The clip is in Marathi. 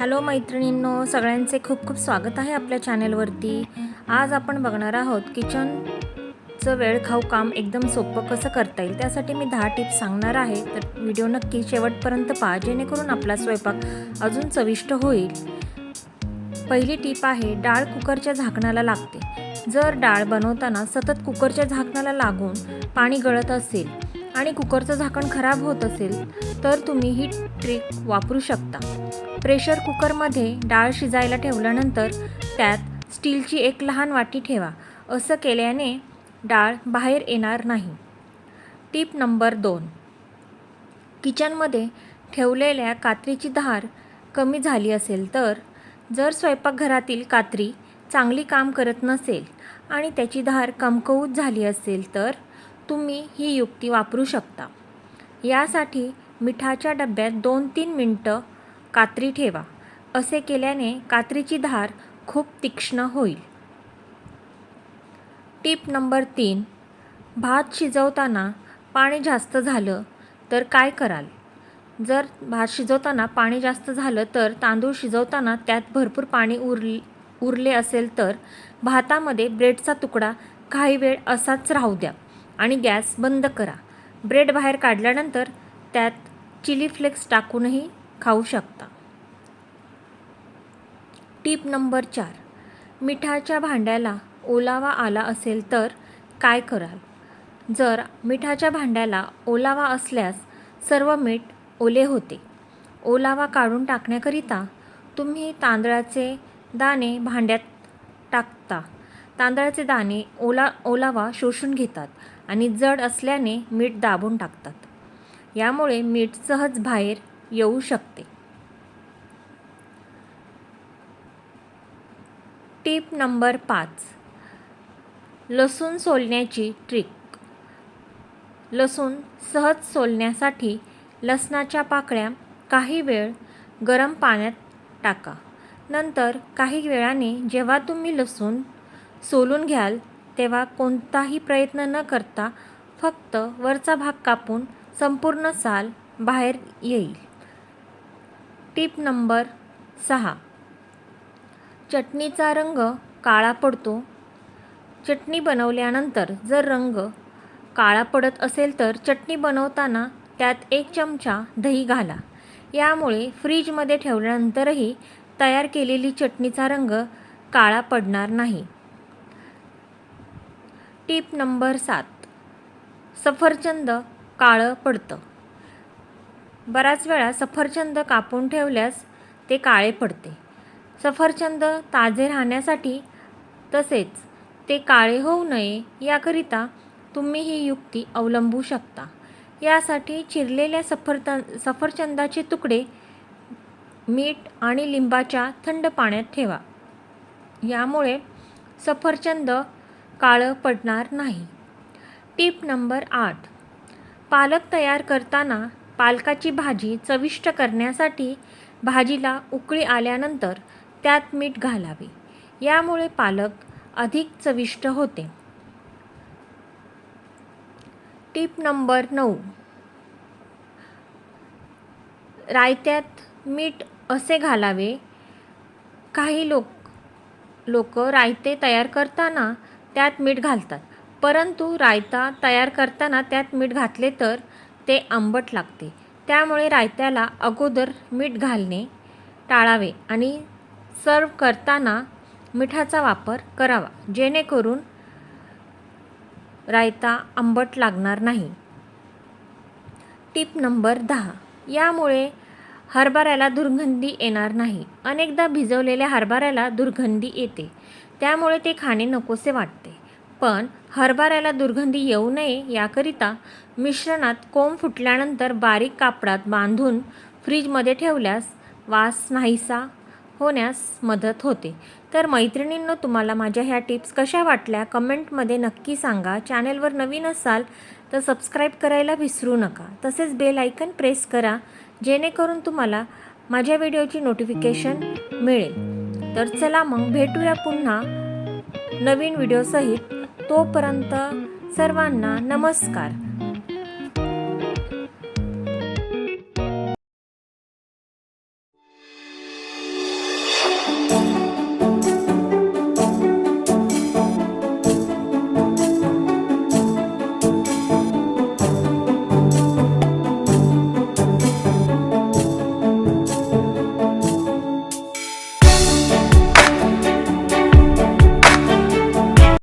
हॅलो मैत्रिणींनो सगळ्यांचे खूप खूप स्वागत आहे आपल्या चॅनेलवरती. आज आपण बघणार आहोत किचनचं वेळ खाऊ काम एकदम सोपं कसं करता येईल त्यासाठी मी दहा टिप्स सांगणार आहे. तर व्हिडिओ नक्की शेवटपर्यंत पहा जेणेकरून आपला स्वयंपाक अजून चविष्ट होईल. पहिली टीप आहे डाळ कुकरच्या झाकणाला लागते. जर डाळ बनवताना सतत कुकरच्या झाकणाला लागून पाणी गळत असेल आणि कुकरचं झाकण खराब होत असेल तर तुम्ही ही ट्रिक वापरू शकता. प्रेशर कुकरमध्ये डाळ शिजायला ठेवल्यानंतर त्यात स्टीलची एक लहान वाटी ठेवा. असं केल्याने डाळ बाहेर येणार नाही. टीप नंबर दोन. किचनमध्ये ठेवलेल्या कात्रीची धार कमी झाली असेल तर जर स्वयंपाकघरातील कात्री चांगली काम करत नसेल आणि त्याची धार कमकवूत झाली असेल तर तुम्ही ही युक्ती वापरू शकता. यासाठी मिठाच्या डब्यात दोन तीन मिनटं कात्री ठेवा. असे केल्याने कात्रीची धार खूप तीक्ष्ण होईल. टीप नंबर तीन. भात शिजवताना पाणी जास्त झालं तर काय कराल? जर भात शिजवताना पाणी जास्त झालं तर तांदूळ शिजवताना त्यात भरपूर पाणी उर उरले असेल तर भातामध्ये ब्रेडचा तुकडा काही वेळ असाच राहू द्या. आणि गॅस बंद करा. ब्रेड बाहेर काढल्यानंतर त्यात चिली फ्लेक्स टाकूनही खाऊ शकता. टीप नंबर चार. मिठाच्या भांड्याला ओलावा आला असेल तर काय कराल? जर मिठाच्या भांड्याला ओलावा असल्यास सर्व मीठ ओले होते. ओलावा काढून टाकण्याकरिता तुम्ही तांदळाचे दाणे भांड्यात टाकता. तांदळाचे दाणे ओला ओलावा शोषून घेतात आणि जड असल्याने मीठ दाबून टाकतात. यामुळे मीठ सहज बाहेर येऊ शकते. टीप नंबर पाच. लसूण सोलण्याची ट्रिक. लसूण सहज सोलण्यासाठी लसणाच्या पाकळ्या काही वेळ गरम पाण्यात टाका. नंतर काही वेळाने जेव्हा तुम्ही लसूण सोलून घ्याल तेव्हा कोणताही प्रयत्न न करता फक्त वरचा भाग कापून संपूर्ण साल बाहेर येईल. टीप नंबर सहा. चटणीचा रंग काळा पडतो. चटणी बनवल्यानंतर जर रंग काळा पडत असेल तर चटणी बनवताना त्यात एक चमचा दही घाला. यामुळे फ्रीजमध्ये ठेवल्यानंतरही तयार केलेली चटणीचा रंग काळा पडणार नाही. टीप नंबर सात. सफरचंद काळं पडतं. बराच वेळा सफरचंद कापून ठेवल्यास ते काळे पडते. सफरचंद ताजे राहण्यासाठी तसेच ते काळे होऊ नये याकरिता तुम्ही ही युक्ती अवलंबू शकता. यासाठी चिरलेल्या सफरत सफरचंदाचे तुकडे मीठ आणि लिंबाच्या थंड पाण्यात ठेवा. यामुळे सफरचंद काळं पडणार नाही. टीप नंबर आठ. पालक तयार करताना पालकाची भाजी चविष्ट करण्यासाठी भाजीला उकळी आल्यानंतर त्यात मीठ घालावे. यामुळे पालक अधिक चविष्ट होते. टीप नंबर नऊ. रायत्यात मीठ असे घालावे. काही लोक लोक रायते तयार करताना त्यात मीठ घालतात. परंतु रायता तयार करताना त्यात मीठ घातले तर ते आंबट लागते. त्यामुळे रायत्याला अगोदर मीठ घालणे टाळावे आणि सर्व करताना मिठाचा वापर करावा जेणेकरून रायता आंबट लागणार नाही. टीप नंबर दहा. यामुळे हरभऱ्याला दुर्गंधी येणार नाही. अनेकदा भिजवलेल्या हरभऱ्याला दुर्गंधी येते. त्यामुळे ते खाणे नकोसे वाटते. पण हरभऱ्याला दुर्गंधी येऊ नये याकरिता मिश्रणात कोंब फुटल्यानंतर बारीक कापडात बांधून फ्रीजमध्ये ठेवल्यास वास नाहीसा होण्यास मदत होते. तर मैत्रिणींनो तुम्हाला माझ्या ह्या टिप्स कशा वाटल्या कमेंटमध्ये नक्की सांगा. चॅनेलवर नवीन असाल तर सबस्क्राईब करायला विसरू नका. तसेच बेल आयकन प्रेस करा. जेणेकरून तुम्हाला माझ्या व्हिडिओची नोटिफिकेशन मिळेल. तर चला मग भेटूया पुन्हा नवीन व्हिडिओसहित तोपर्यंत सर्वांना नमस्कार.